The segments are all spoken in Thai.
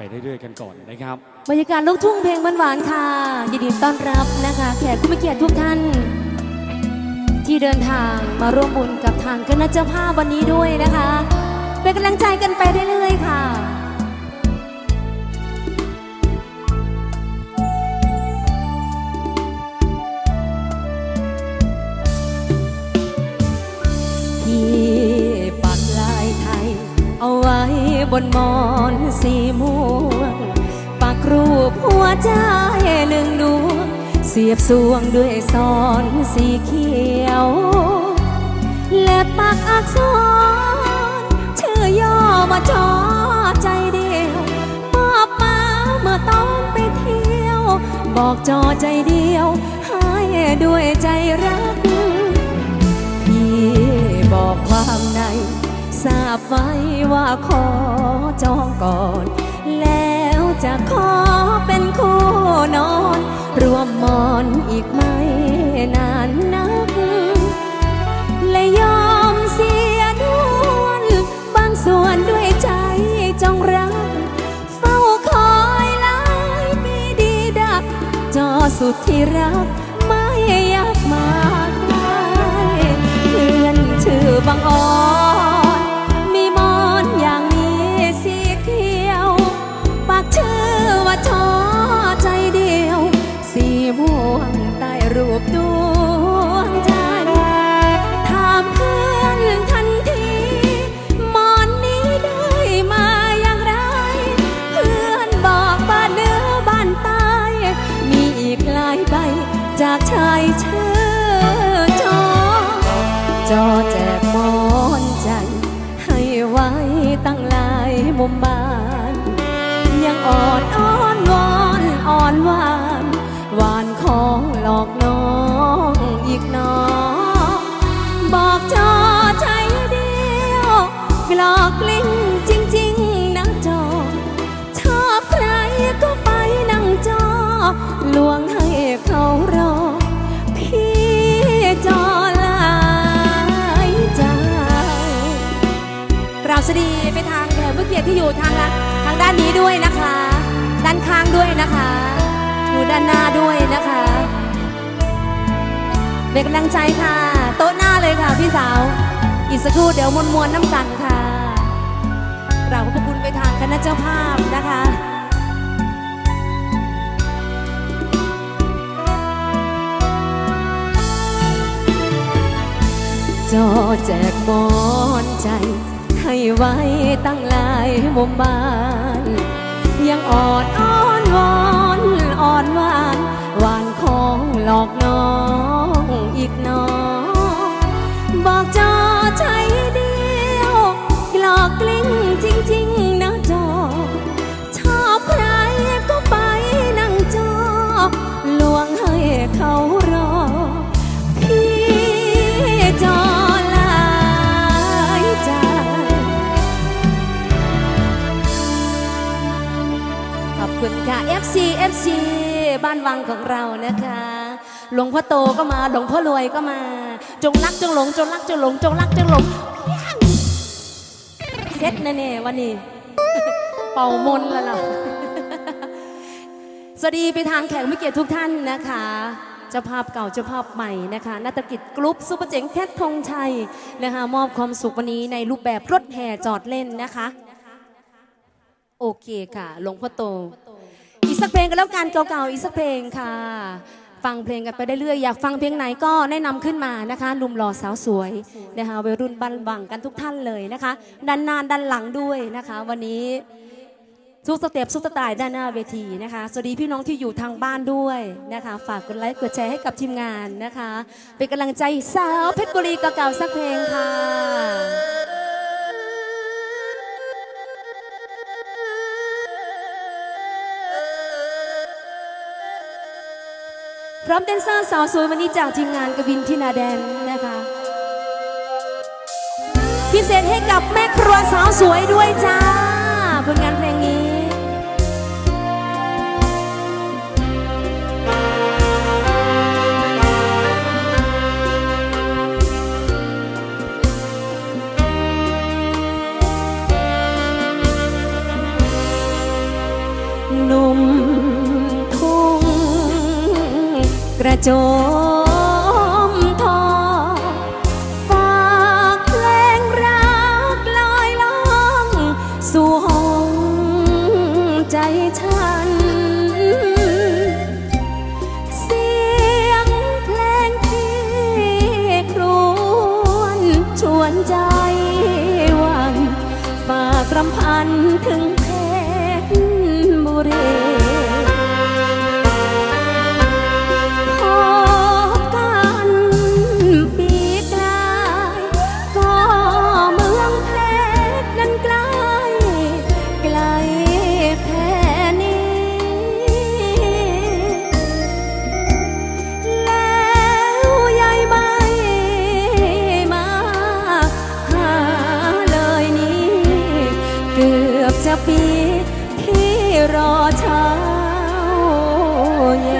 ไปเรื่อยๆกันก่อนนะครับ บรรยากาศลูกทุ่งเพลงหวานๆค่ะ ยินดีต้อนรับนะคะ แขกผู้มีเกียรติทุกท่าน ที่เดินทางมาร่วมบุญกับทางคณะเจ้าภาพวันนี้ด้วยนะคะเป็นกำลังใจกันไปเรื่อยๆค่ะ บนมอนสีม่วงปักรูปหัวใจหนึ่งดวง เสียบสวงด้วยซอนสีเขียว และปักอักษรชื่อย่อมาจอใจเดียวมอบมาเมื่อต้อนไปเที่ยว บอกจอใจเดียว ให้ด้วยใจรักพี่บอกความ ทราบไว้ว่าขอจองก่อน แล้วจะขอเป็นคู่นอน รวมหมอนอีกไม่นานนัก และยอมเสียนวลบางส่วนด้วยใจจงรัก เฝ้าคอยหลายปีดีดัก จอสุดที่รักไม่อยากมาไกลเพื่อนชื่อบางอ่อ ดีไปทางแขกผู้เกียรติที่อยู่ทางละทางด้านนี้ด้วยนะคะ ด้านข้างด้วยนะคะ อยู่ด้านหน้าด้วยนะคะเป็นกำลังใจค่ะ โต๊ะหน้าเลยค่ะพี่สาว อีกสักครู่เดี๋ยวมวนมวนๆน้ำกันค่ะกราบขอบคุณไปทางคณะเจ้าภาพนะคะจอแจกหมอนใจ ให้ไว้ตั้งหลายมุมบ้าน ยังอ่อนอ้อนวอนอ่อนหวานหวานของหลอกน้องอีกหนองบอกจอใจเดียวกลอกกลิ้งจริง ๆ นะจอ ชอบใครก็ไปนั่งจอลวงให้เขา คุณค่ะ FC FC บ้านวังของเรานะคะ หลวงพ่อโตก็มา หลวงพ่อรวยก็มา จงรักจงหลง จงรักจงหลง จงรักจงหลง เซ็ตแน่ๆวันนี้ เป่ามนแล้วล่ะ สวัสดีไปทางแขกผู้เกียรติทุกท่านนะคะเจ้าภาพเก่าเจ้าภาพใหม่นะคะนัตกิจกรุ๊ปซุปเปอร์เจ๋งเพชรธงชัยนะคะมอบความสุขวันนี้ในรูปแบบรถแห่จอดเล่นนะคะ โอเคค่ะ หลวงพ่อโต สักเพลงกันแล้วกันเก่าๆอีกสักเพลงค่ะ ฟังเพลงกันไปได้เรื่อยอยากฟังเพลงไหนก็แนะนำขึ้นมานะคะหนุ่มหล่อสาวสวยนะคะวัยรุ่นบันบังกันทุกท่านเลยนะคะด้านหน้าด้านหลังด้วยนะคะ วันนี้ทุกสเต็ปทุกสไตล์ด้านหน้าเวทีนะคะสวัสดีพี่น้องที่อยู่ทางบ้านด้วยนะคะ ฝากกดไลค์กดแชร์ให้กับทีมงานนะคะ เป็นกำลังใจสาวเพชรบุรีเก่าๆสักเพลงค่ะ ร้อมเต้นซ่าสาวสวยวันนี้จากทีมงานกบินทินาแดนนะคะ พิเศษให้กับแม่ครัวสาวสวยด้วยจ้าผลงานเพลง โจมทองฝากเพลงรักลอยล่องสู่ห้องใจฉัน เสียงเพลงที่ครวนชวนใจหวันฝากรำพันถึง กือบจะปีที่รอเช้าเย็น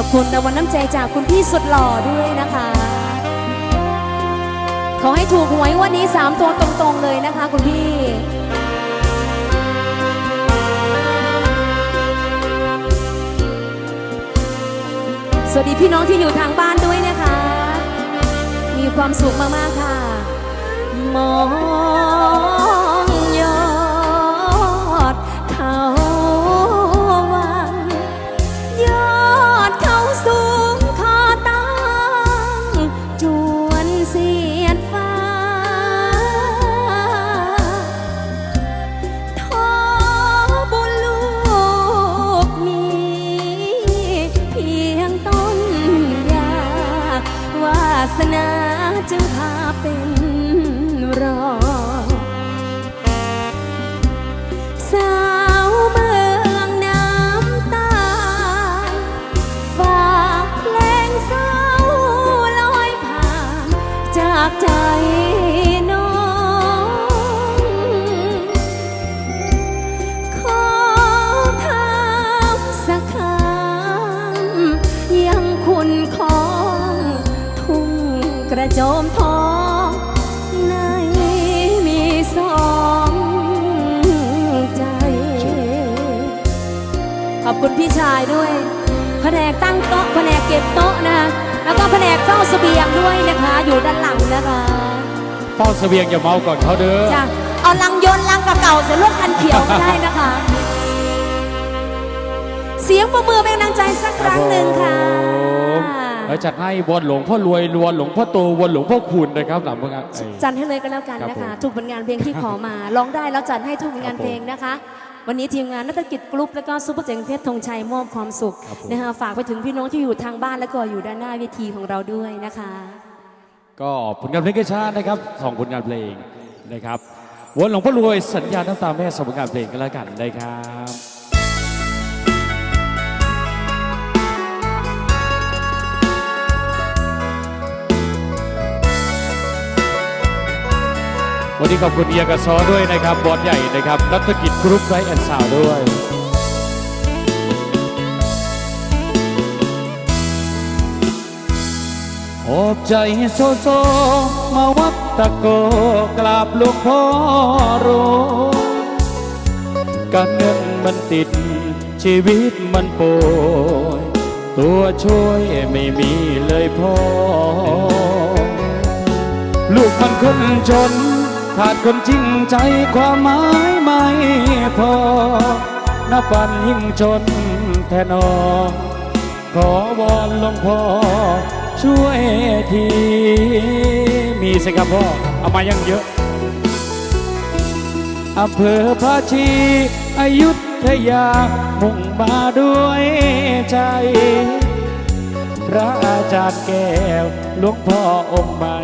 อบคุณในวันน้ำใจจากคุณพี่สุดหล่อด้วยนะคะ ขอให้ถูกหวยวันนี้ 3 ตัวตรงๆเลยนะคะ คุณพี่สวัสดีพี่น้องที่อยู่ทางบ้านด้วยนะคะ มีความสุขมาก ๆ ค่ะ มอง จึงพาเป็น ขอบคุณพี่ชายด้วยแผนกตั้งโต๊ะแผนกเก็บโต๊ะนะแล้วก็แผนกเฝ้าเสบียงด้วยนะคะ อยู่ด้านหลังนะคะเฝ้าเสบียงอย่าเมาก่อนเขาเด้อจ้ะเอาลังยนต์ลังเก่าๆเสียลูกคันเขียวก็ได้นะคะ เสียงประมือเป็นกำลังใจสักครั้งหนึ่งค่ะผมแล้วจัดให้วนหลวงพ่อรวยรวนหลวงพ่อโตวนหลวงพ่อคุณนะครับหลังเมืองอะไอ้จัดให้เลยก็แล้วกันครับนะคะผมทุกผลงานเพลงที่ขอมาร้องได้แล้วจัดให้ทุกผลงานครับผมเพลงนะคะ วันนี้ทีมงานนักกิจกรุ๊ปแล้วก็ซุปเปอร์เจ๋งเพชรธงชัยมอบความสุขครับผมนะคะฝากไปถึงพี่น้องที่อยู่ทางบ้านแล้วก็อยู่ด้านหน้าเวทีของเราด้วยนะคะ ก็ผลงานเพลงกระชาตินะครับสองผลงานเพลงนะครับวนหลวงพ่อรวยสัญญาน้ำตาแม่สองผลงานเพลงกันแล้วกันนะครับ วันนี้ขอบคุณเอียกระซอด้วยนะครับ บอสใหญ่นะครับนักธุรกิจกรุ๊ปไลท์แอนด์ซาวด้วยอบใจโซโซ มาวัดตะโกกราบลวงพ่อรวยการเงินมันติดชีวิตมันป่วยตัวช่วยไม่มีเลยพ่อ ลูกมันคนจน ขาดคนจริงใจความหมายไม่พอนับวันยิ่งจนแทนอขอวอนหลวงพ่อช่วยที มีสิครับพ่อ เอามายังเยอะอำเภอภาชีอายุธยามุ่งมาด้วยใจ พระอาจารย์แก้วหลวงพ่อองค์ใหม่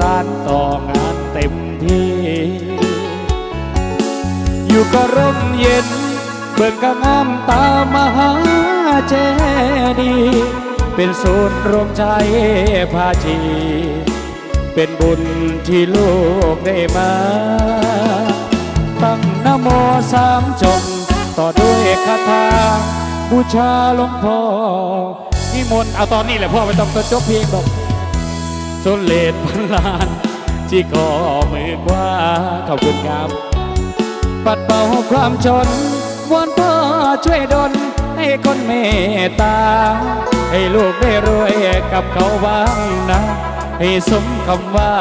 สารต่องานเต็มที่ อยู่ก็ร่มเย็น เบิ่งก็งามตามหาเจดีย์เป็นศูนย์รวมใจภาชี เป็นบุญที่ลูกได้มา ตั้งนโมสามจบต่อด้วยคาถาบูชาหลวงพ่อนิมนต์เอาตอนนี้แหละพ่อไม่ต้องตัวจบเพียงบอก สุเลศพันลานที่ขอมือขวาขอบคุณครับ ปัดเป่าความจนวอนพ่อช่วยดลให้คนเมตตา ให้ลูกได้รวยกับเขาบ้างนะ ให้สมคำว่า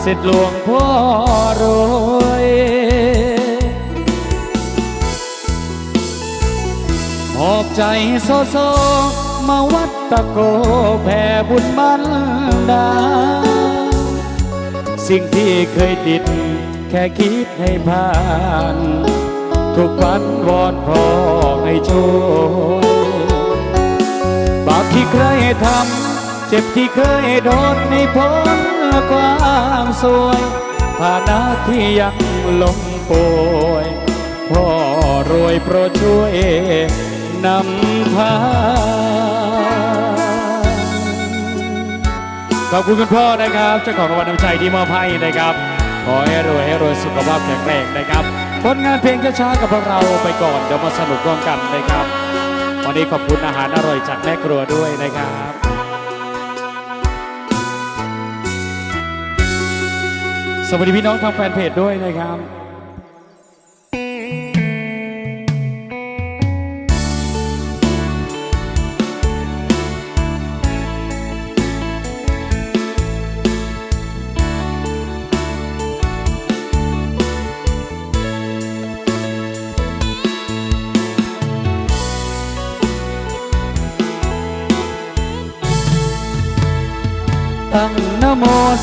เสร็จหลวงพ่อรวยมอบใจโซโซมาวัด ตะโกแผ่บุญบันดา สิ่งที่เคยติดแค่คิดให้ผ่าน ทุกวันวอนพ่อให้ช่วยบาปที่เคยทำ เจ็บที่เคยโดนในพ้นความสวยภาณะที่ยังลงป่วยพ่อรวยโปรดช่วยนำพา ขอบคุณคุณพ่อนะครับเจ้าของรางวัลน้ำใจที่มอบให้นะครับ ขอให้รวยให้รวยสุขภาพแข็งแรงนะครับผลงานเพลงช้าๆกับพวกเราไปก่อนเดี๋ยวมาสนุกร่วมกันนะครับ วันนี้ขอบคุณอาหารอร่อยจากแม่ครัวด้วยนะครับสวัสดีพี่น้องทางแฟนเพจด้วยนะครับ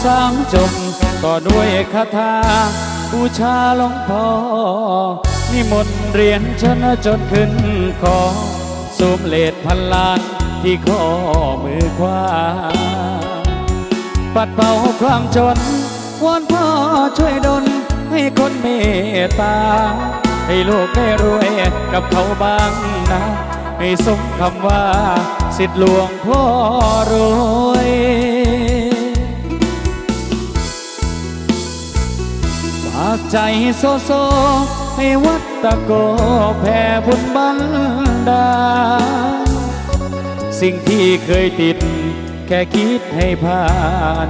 สามจบต่อด้วยคาถาบูชาหลวงพ่อนิมนต์เรียนชนะจนขึ้นคอสูมเลดพันล้านที่ข้อมือขวาปัดเป่าความจนวอนพ่อช่วยดลให้คนเมตตา ให้ลูกได้รวยกับเขาบ้างนะให้สมคำว่า สิทธิหลวงพ่อรวยากใจโซโซ ให้วัดตะโกแผ่บุญบันดา สิ่งที่เคยติด แค่คิดให้ผ่าน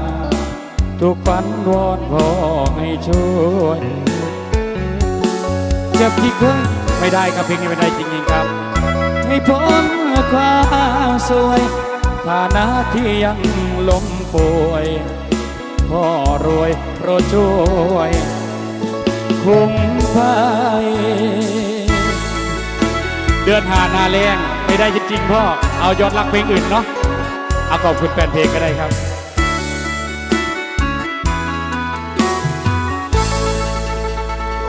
ทุกฝันวอนพ่อให้ช่วยเจ็บที่เคยไม่ได้ครับเพลงนี้ไม่ได้จริงๆครับ ให้พ้นความสวยฐานะที่ยังล้มป่วยพ่อรวยโปรดช่วย คุ้มภัยเดือนหานาแรงไม่ได้จริงๆพ่อ เอายอดรักเพลงอื่นเนาะเอาขอบคุณแฟนเพลงก็ได้ครับ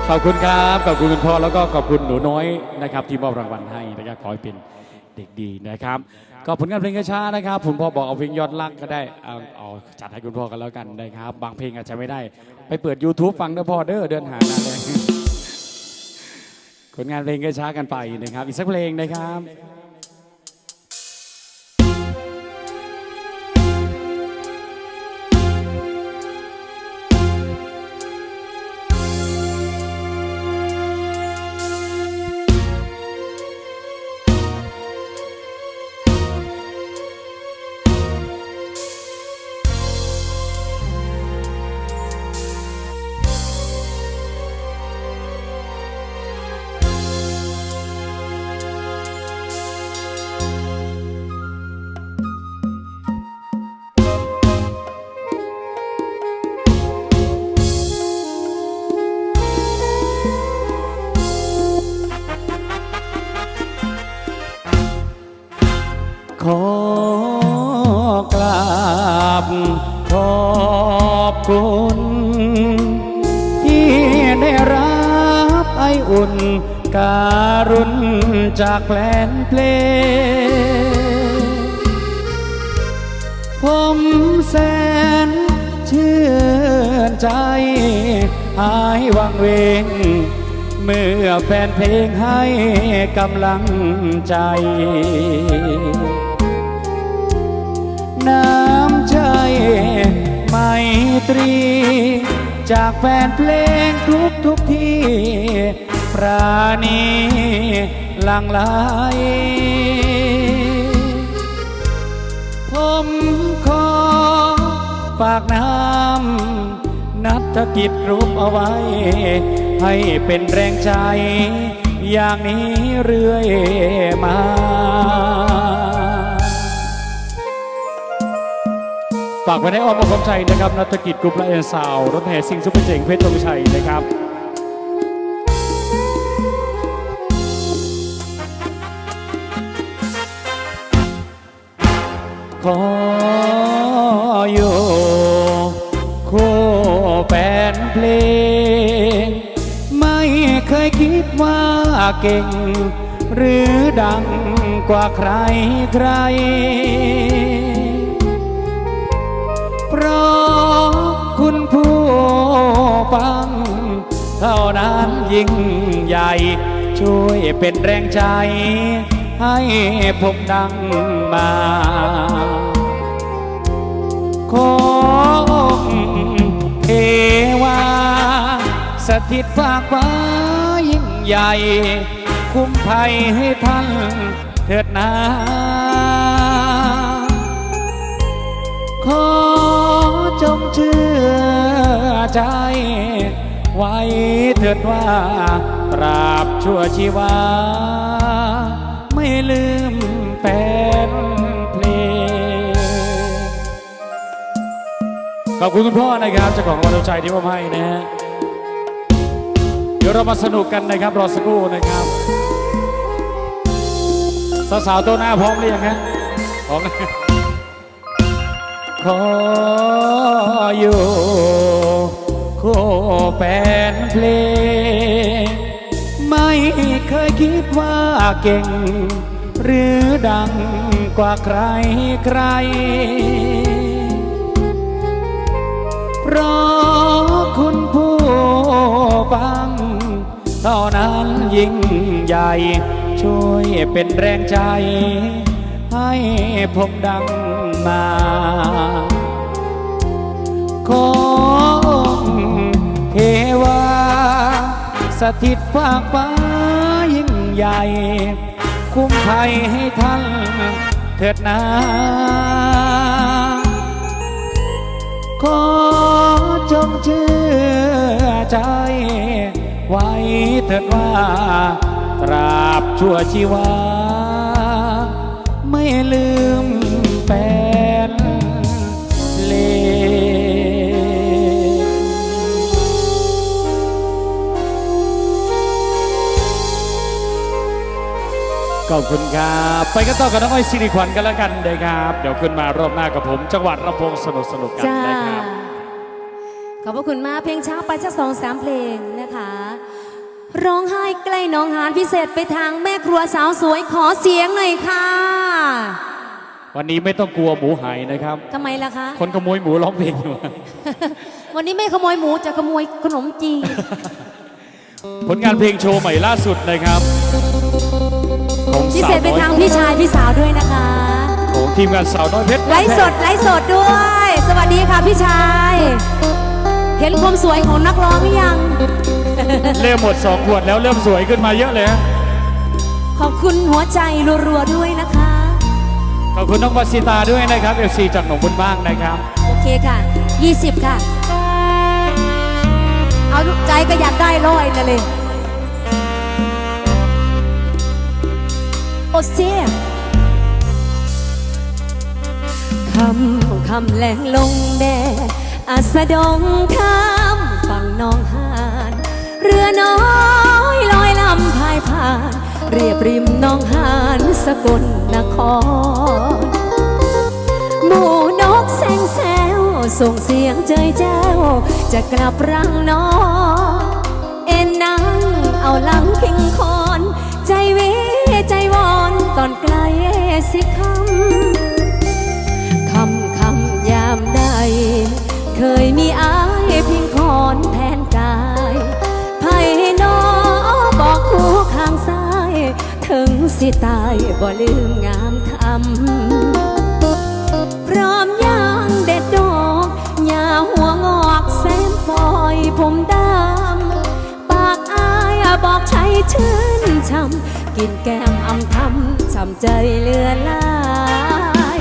ขอบคุณครับ ขอบคุณคุณพ่อแล้วก็ขอบคุณหนูน้อยนะครับ ที่มอบรางวัลให้นะครับขอให้เป็นเด็กดีนะครับ ก็ผลงานเพลงช้าๆนะครับคุณพ่อบอกเอาเพลงยอดรักก็ได้เอาเอาจัดให้คุณพ่อกันแล้วกันนะครับ บางเพลงอาจจะไม่ได้ ไปเปิด YouTube ฟังเด้อพ่อเด้อเดินหาหนาเลยผลงานเพลงช้าๆกันไปนะครับ อีกสักเพลงนะครับ อุ่น การุณจากแฟนเพลงผมแสนเชื่นใจหายวังเวง เมื่อแฟนเพลงให้กำลังใจ น้ำใจไมตรี จากแฟนเพลงทุกทุกที่ ปราณีหลังไหลผมขอฝากน้ำนัฐกิจรูปเอาไว้ ให้เป็นแรงใจ อย่างนี้เรื่อยมาฝากไว้ในอ้อมอกของใจนะครับนัฐกิจกรุ๊ปและเอ็นซาวรถแห่ซิงซุปเปอร์เจ๋งเพชรธงชัยนะครับ ขออยู่คู่แฟนเพลง ไม่เคยคิดว่าเก่ง หรือดังกว่าใครใคร เพราะคุณผู้ฟัง เท่านั้นยิ่งใหญ่ ช่วยเป็นแรงใจให้ผมดังมา สถิตฝากฟ้ายิ่งใหญ่ คุ้มภัยให้ท่านเถิดนา ขอจงเชื่อใจ ไว้เถิดว่าตราบชั่วชีวา ไม่ลืมแฟนเพลงขอบคุณคุณพ่อนะครับเจ้าของวันใจที่มอบให้นะฮะ ดี๋ยวเรามาสนุกกันนะครับรอสักครู่นะครับสาวๆตัวหน้าพร้อมหรือยังฮะพร้อมนะขออยู่คู่แฟนเพลง ไม่เคยคิดว่าเก่ง หรือดังกว่าใครใครเพราะคุณผู้ฟัง เท่านั้นยิ่งใหญ่ ช่วยเป็นแรงใจ ให้ผมดังมา ขอองค์เทวา สถิตฝากฟ้ายิ่งใหญ่ คุ้มภัยให้ท่านเถิดนาขอจงเชื่อใจ ไว้เถิดว่า ตราบชั่วชีวา ไม่ลืมแฟนเลขอบคุณครับ ไปกันต่อกับน้องอ้อยสิริขวัญกันแล้วกันเลยครับ เดี๋ยวขึ้นมารอบหน้ากับผม จังหวัดระพงสนุกสนุกกันนะครับ ขอบพระคุณมากเพลงช้าไปสักสองสามเพลงนะคะ ร้องไห้ใกล้หน้องหานพิเศษไปทางแม่ครัวสาวสวยขอเสียงหน่อยค่ะ วันนี้ไม่ต้องกลัวหมูหายนะครับทำไมล่ะคะ คนขโมยหมูร้องเพลงอยู่ วันนี้ไม่ขโมยหมูจะขโมยขนมจีน ผลงานเพลงโชว์ใหม่ล่าสุดนะครับของพิสาเศวษไปน้อยทางพี่ชายพี่สาวด้วยนะคะ ของทีมงานสาวน้อยเพชรไลฟ์สดไลฟ์สดด้วย สวัสดีค่ะพี่ชาย เห็นความสวยของนักร้องหรือยัง เริ่มหมดสองขวดแล้วเริ่มสวยขึ้นมาเยอะเลยฮะขอบคุณหัวใจรัวๆด้วยนะคะ ขอบคุณน้องวาสิตาด้วยนะครับเอฟซีจากหนองบุญบ้างนะครับ โอเคค่ะ 20 ค่ะ เอาใจก็อยากได้ร้อยนะเลยโอเซียคำคำแหลงลงแดด อาสดงข้ามฝั่งน้องหานเรือน้อยลอยลำพายผ่าน เรียบริมน้องหานสกลนคร หมู่นกแสงแซวส่งเสียงเจยเจ้วจะกลับรังน้อง เอ็นนั่งเอาหลังพิงคอน ใจวิใจวอนตอนไกลสิคำ เคยมีอายพิงคอนแทนกายไพ่นอบอกคู่ข้างซ้าย ถึงสิตายบ่ลืมงามคำพร้อมย่างเด็ดดอกหญ้าหัวงอกแสนฟอยผมดำปากอายบอกใช้ชื่นช่ำกินแก้มอำทำช้ำใจเลือหลาย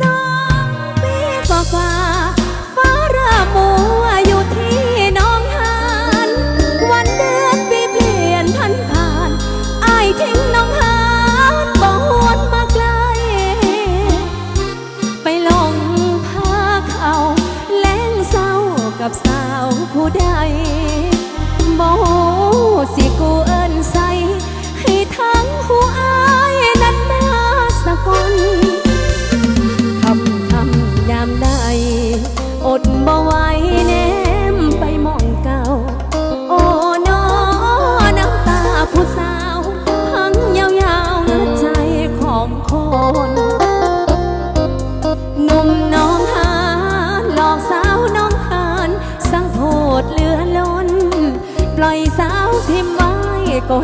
สองปีกว่า กับสาวผู้ใดบ่ฮู้สิกูเอิ้นใส่ให้ทั้งหัวอายนั้นมาสะกอนคำคำยามใดอดบ่ไหวแน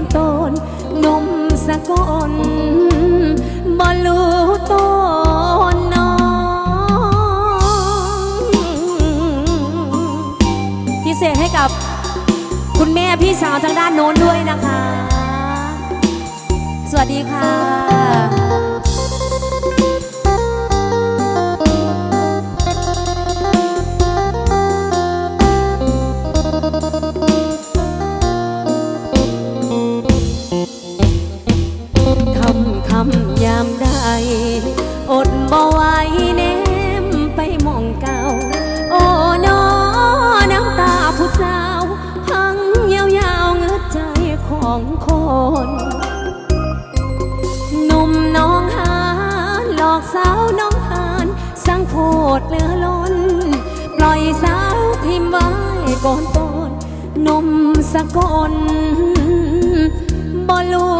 นตนนมสะกลบ่รู้ตนน้องพิเศษให้กับคุณแม่พี่สาวทางด้านโน้นด้วยนะคะ สวัสดีค่ะ อดบ่ไหวแนมไปมองเก่า โอ้น้อน้ำตาผู้สาวพังยาวๆเงือใจของคนหนุ่มน้องหานหลอกสาวน้องหานสังโพดเหลือล้น ปล่อยสาวทิมไว้ก่อนต้นนมสะกลบ่รู้